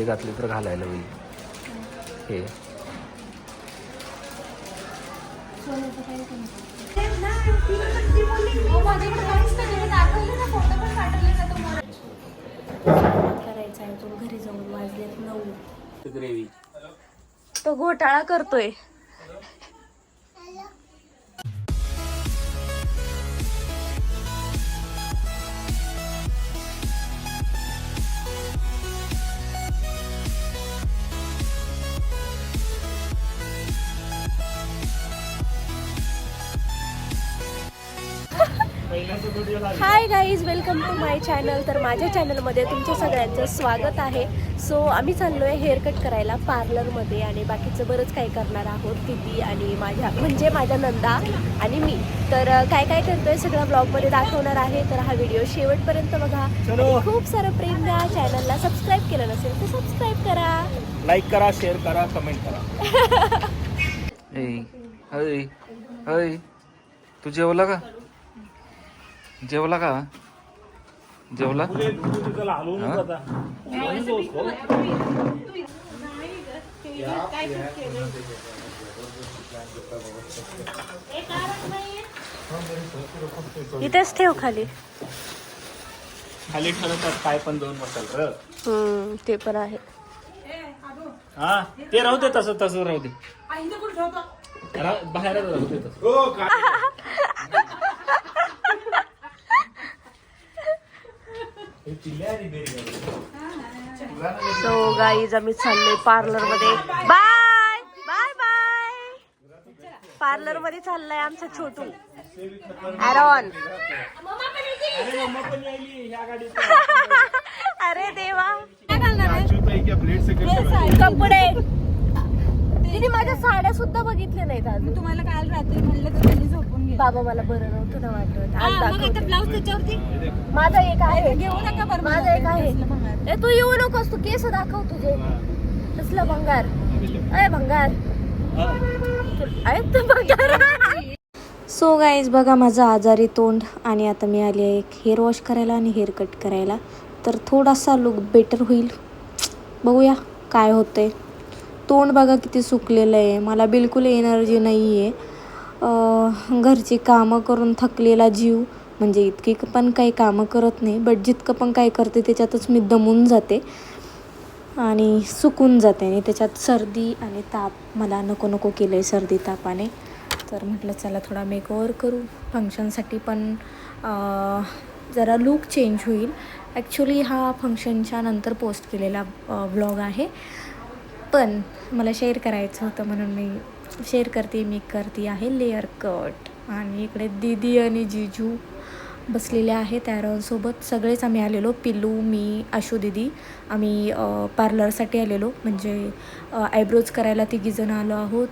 हे घातले तर घालायला होईल. हे. करायचा आहे तो घरी जाऊन वाजलेत नऊ. ग्रेव्ही. तो घोटाळा करतोय. Hi guys welcome to my channel तर माझ्या चॅनलमध्ये तुमच्या सगळ्यांचं स्वागत आहे. सो आम्ही चाललो आहे हेअर कट करायला पार्लरमध्ये आणि बाकीचं बरंच काही करणार आहोत तिथी आणि माझ्या म्हणजे माझ्या नंदा आणि मी. तर काय काय करतोय सगळं ब्लॉगमध्ये दाखवणार आहे. तर हा व्हिडिओ शेवटपर्यंत बघा. खूप सारं प्रेम द्या. चॅनलला सबस्क्राईब केलं नसेल तर सबस्क्राईब करा. लाईक करा शेअर करा कमेंट करा. तू जेवला का? जेवला का? जेवला? हा? इथेच ठेव खाली. खाली ठरवतात काय पण दोन हम्म, ते पण आहे. हा ते राहू दे तसं तसं राहू दे. रा- बाहेरच राहू दे तसं. सो गाईज आम्ही चाललोय पार्लरमध्ये. बाय बाय बाय पार्लरमध्ये चाललाय आमचा छोटू. ॲरॉन अरे मम्मा पण यायली ह्या गाडीत अरे देवा कपडे. तिने माझ्या साड्या सुद्धा बघितल्या नाहीत अजून. तुम्हाला काल रात्री म्हणलं तर त्यांनी झोपून गेलं. बाबा मला बरं नव्हतं ना वाटत. आज मग आता दाखवते. ब्लाऊज त्याच्यावरती? माझा एक आहे. घेऊ नका बरं माझा एक आहे. भंगार. ए, तू येऊ नकोस तू केस दाखव तुझे. कसलं भंगार? अय भंगार. आहे तू भंगार. सो गाईज बघा माझं आजारी तोंड आणि आता मी आली आहे हेअर वॉश करायला आणि हेअर कट करायला. तर थोडासा लुक बेटर होईल. बघूया काय होतंय. तोंड बघा किती सुकलेलं आहे. मला बिलकुल एनर्जी नाही आहे घरची कामं करून थकलेला जीव म्हणजे इतकी पण काही कामं करत नाही बट जितकं पण काय करते त्याच्यातच मी दमून जाते आणि सुकून जाते. आणि त्याच्यात सर्दी आणि ताप मला नको नको केलं आहे सर्दी तापाने. तर म्हटलं चला थोडा मेकओवर करू. फंक्शनसाठी पण जरा लूक चेंज होईल. ॲक्च्युली हा फंक्शनच्या नंतर पोस्ट केलेला व्लॉग आहे. पण मला शेअर करायचं होतं म्हणून मी शेअर करते मी करते आहे लेअर कट आणि इकडे दीदी आणि जिजू बसलेले आहेत ॲरॉनसोबत सगळेच आम्ही आलेलो पिल्लू मी आशू दिदी. आम्ही पार्लरसाठी आलेलो. म्हणजे आयब्रोज करायला तिघीजणं आलो आहोत.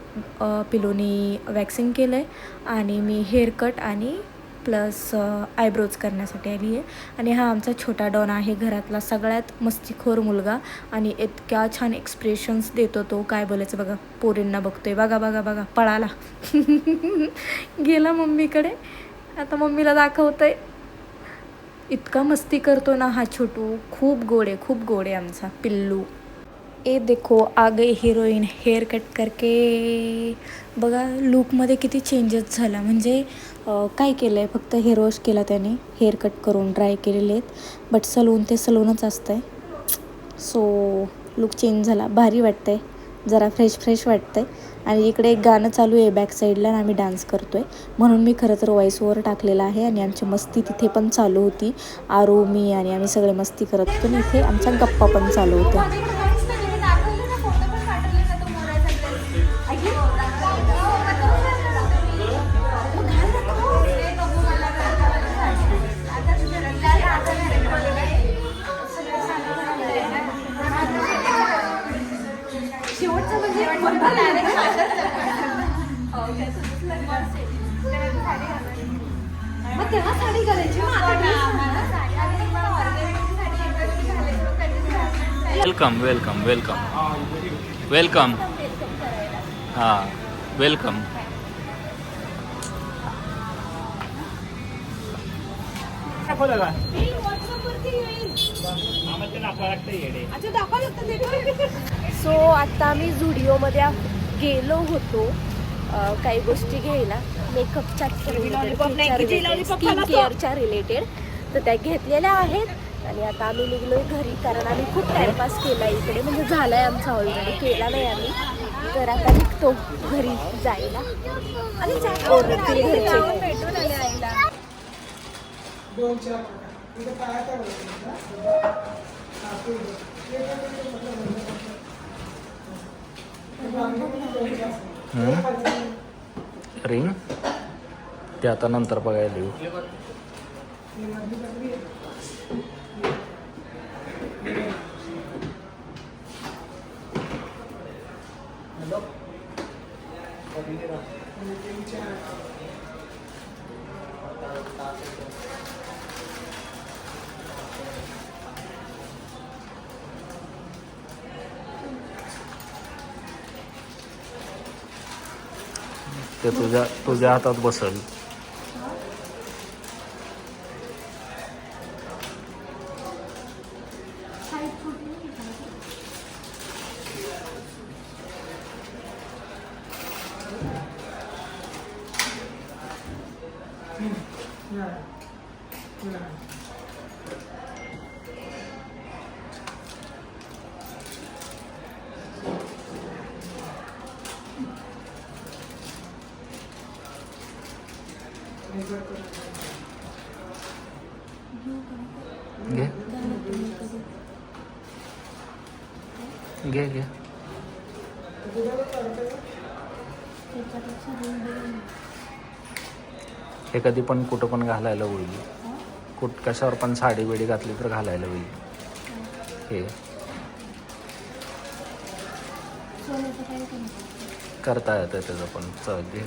पिलूनी वॅक्सिंग केलं आहे आणि मी हेअर कट आणि प्लस आयब्रोज करण्यासाठी आली आहे. आणि हा आमचा छोटा डॉन आहे घरातला सगळ्यात मस्तीखोर मुलगा. आणि इतक्या छान एक्सप्रेशन्स देतो तो. काय बोलायचं बघा पोरींना बघतोय. बघा बघा बघा पळाला. गेला मम्मीकडे. आता मम्मीला दाखवतंय. इतका मस्ती करतो ना हा छोटू. खूप गोड आहे खूप गोड आहे आमचा. पिल्लू. ए देखो आ गई हिरोईन हेअर कट करके. बघा लूकमध्ये किती चेंजेस झाला. म्हणजे काय केलं आहे फक्त हेअर वॉश केला त्याने. हेअर कट करून ड्राय केलेले आहेत. बट सलून ते सलूनच असतं आहे सो लुक चेंज झाला. भारी वाटतं आहे जरा फ्रेश फ्रेश वाटतं आहे आणि इकडे एक गाणं चालू आहे बॅक साईडला आणि आम्ही डान्स करतो आहे म्हणून मी खरं तर व्हॉईस ओव्हर टाकलेला आहे आणि आमची मस्ती तिथे पण चालू होती. आरो मी आणि आम्ही सगळे मस्ती करत होतो आणि इथे आमच्या गप्पा पण चालू होत्या. मग तेव्हा साडी घालायची वेलकम वेलकम वेलकम. वेलकम. हां वेलकम. सो का मी सो आता आम्ही झुडिओमध्ये गेलो होतो. काही गोष्टी घ्यायला. मेकअपच्या स्किन? केअरच्या रिलेटेड तर त्या घेतलेल्या आहेत. आणि आता आम्ही निघलोय घरी कारण आम्ही खूप टाइमपास केला इकडे. म्हणजे झालाय आमचा ऑलरेडी केला नाही आम्ही. तर आता निघतो घरी जायला. आणि ओरडतील घरचे रिंग ते आता नंतर बघायला येऊ Thank you. ते तुझ्या तुझ्या हातात बसल घे. घे घे. हे कधी पण कुठं पण घालायला होईल. कुठ कशावर पण साडी बिडी घातली तर घालायला होईल. हे. करता येतं त्याचं पण. चल घे.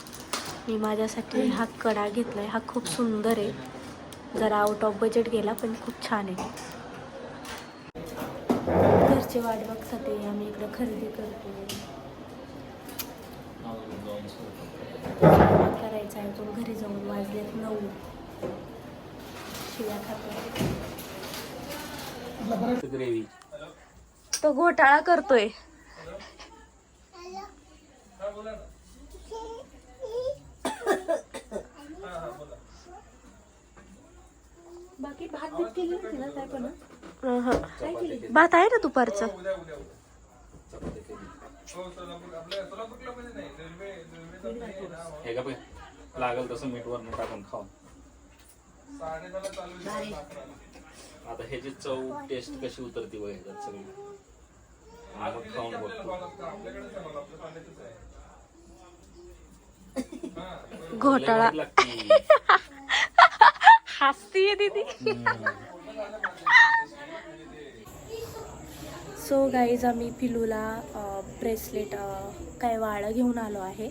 मी माझ्यासाठी हा कडा घेतलाय. हा खूप सुंदर आहे. जरा आउट ऑफ बजेट गेला पण खूप छान आहे. घरचे वाट बघतात आहे आम्ही इकडं खरेदी करतो स्वयंपाक करायचा आहे तो घरी जाऊन वाजलेत नऊ. शिव्या खातो तो घोटाळा करतोय. भात बीत केली नव्हती ना काय पण. अहं. भात आहे ना दुपारचं? हे का बघ लागल तसं मीठ वरण टाकून खाऊ आता ह्याची चव टेस्ट कशी उतरती बघ ह्याच्यात सगळी. मग खाऊन बघतो. घोटाळा. लागती. दीदी सो गाईज आम्ही पिलूला ब्रेसलेट काय वाळं घेऊन आलो आहे.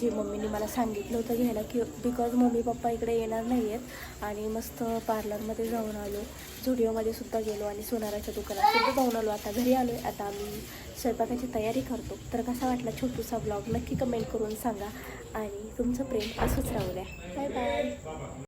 जे मम्मीने मला सांगितलं होतं घ्यायला की बिकॉज मम्मी पप्पा इकडे येणार नाही आहेत आणि मस्त पार्लरमध्ये जाऊन आलो. झुडिओमध्ये सुद्धा गेलो आणि सोनाराच्या दुकानात सुद्धा जाऊन आलो. आता घरी आलो आहे आता आम्ही स्वयंपाकाची तयारी करतो. तर कसा वाटला छोटूसा ब्लॉग नक्की कमेंट करून सांगा. आणि तुमचं प्रेम असंच राहू द्या. Bye bye